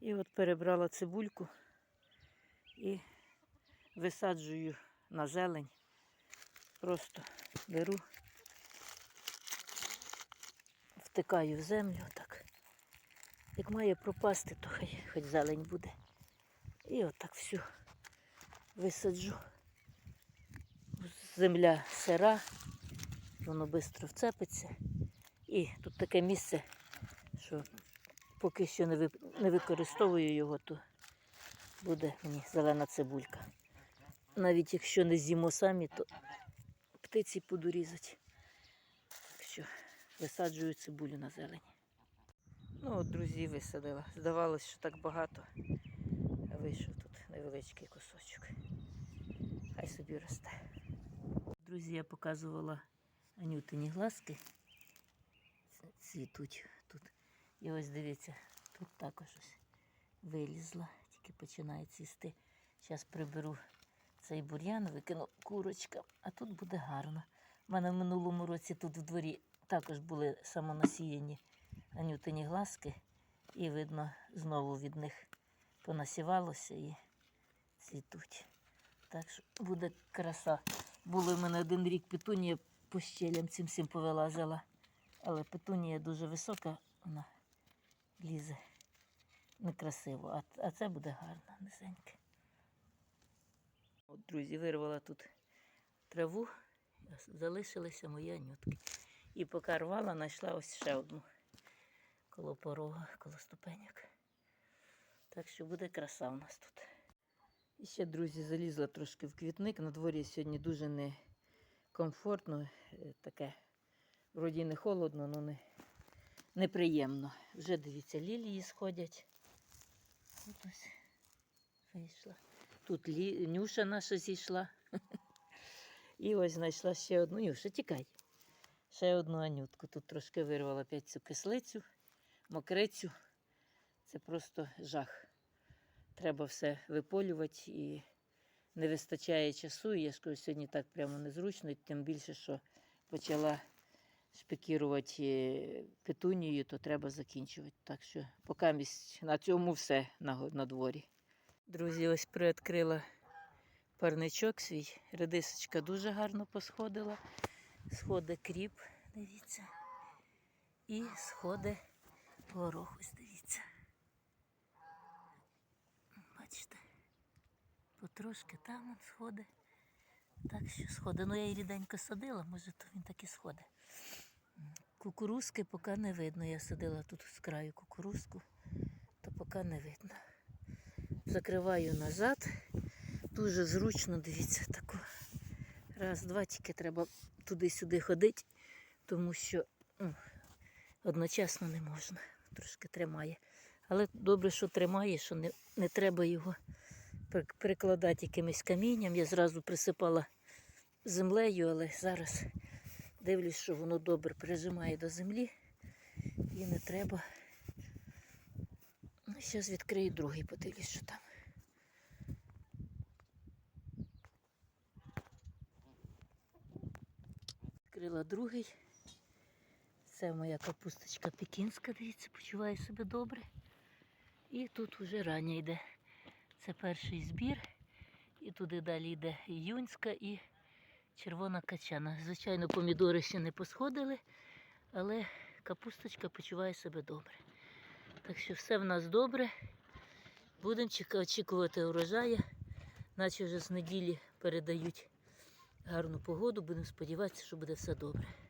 І от перебрала цибульку і висаджую на зелень. Просто беру, втикаю в землю так. Як має пропасти, то хай хоч зелень буде. І отак всю висаджу. Земля сира, воно швидко вцепиться. І тут таке місце, що поки що не, не використовую його, то буде мені зелена цибулька. Навіть якщо не з'їмо самі, то птиці буду різати. Що висаджую цибулю на зелень. Ну от, друзі, висадила. Здавалось, що так багато. А вийшов тут невеличкий кусочок. Хай собі росте. Друзі, я показувала Анютині глазки. Цвітуть тут. І ось дивіться, тут також ось вилізла, тільки починає цвісти. Зараз приберу цей бур'ян, викину курочка, а тут буде гарно. У мене в минулому році тут в дворі також були самонасіяні анютині глазки, і видно, знову від них понасівалося і цвітуть. Так що буде краса. Були в мене один рік петунія по щелям цим всім повилазила. Але петунія дуже висока, вона лізе некрасиво, а, а це буде гарно, низеньке. От, друзі, вирвала тут траву, залишилися мої анютки. І поки рвала, знайшла ось ще одну коло порога, коло ступеньок. Так що буде краса у нас тут. І ще, друзі, залізла трошки в квітник. На дворі сьогодні дуже некомфортно, е, таке, вроді не холодно, але не, неприємно. Вже дивіться, лілії сходять. Тут ось вийшла. Тут лі... Нюша наша зійшла. І ось знайшла ще одну. Нюша, тікай. Ще одну анютку. Тут трошки вирвала опять цю кислицю, мокрицю. Це просто жах. Треба все виполювати і не вистачає часу. І я ж кажу, сьогодні так прямо незручно, тим більше, що почала шпикірувати е, петунією, то треба закінчувати. Так що поки на цьому все на, на дворі. Друзі, ось приоткрила парничок свій. Редисочка дуже гарно посходила. Сходи кріп, дивіться. І сходи горох, ось дивіться. Бачите, потрошки там он сходи. Так що сходи. Ну я її ріденько садила, може то він так і сходи. Кукурузки поки не видно. Я садила тут з краю кукурузку, то поки не видно. Закриваю назад. Дуже зручно, дивіться, таку. Раз, два, тільки треба туди-сюди ходити, тому що ну, одночасно не можна. Трошки тримає. Але добре, що тримає, що не, не треба його прикладати якимось камінням. Я зразу присипала землею, але зараз дивлюсь, що воно добре прижимає до землі і не треба. Ну, Зараз відкрию другий, подивлюсь, що там. Відкрила другий. Це моя капусточка пекінська, дивіться, почуває себе добре. І тут вже рання йде. Це перший збір. І туди далі йде іюнська і червона качана. Звичайно, помідори ще не посходили, але капусточка почуває себе добре. Так що все в нас добре. Будемо очікувати урожаю. Наче вже з неділі передають гарну погоду. Будемо сподіватися, що буде все добре.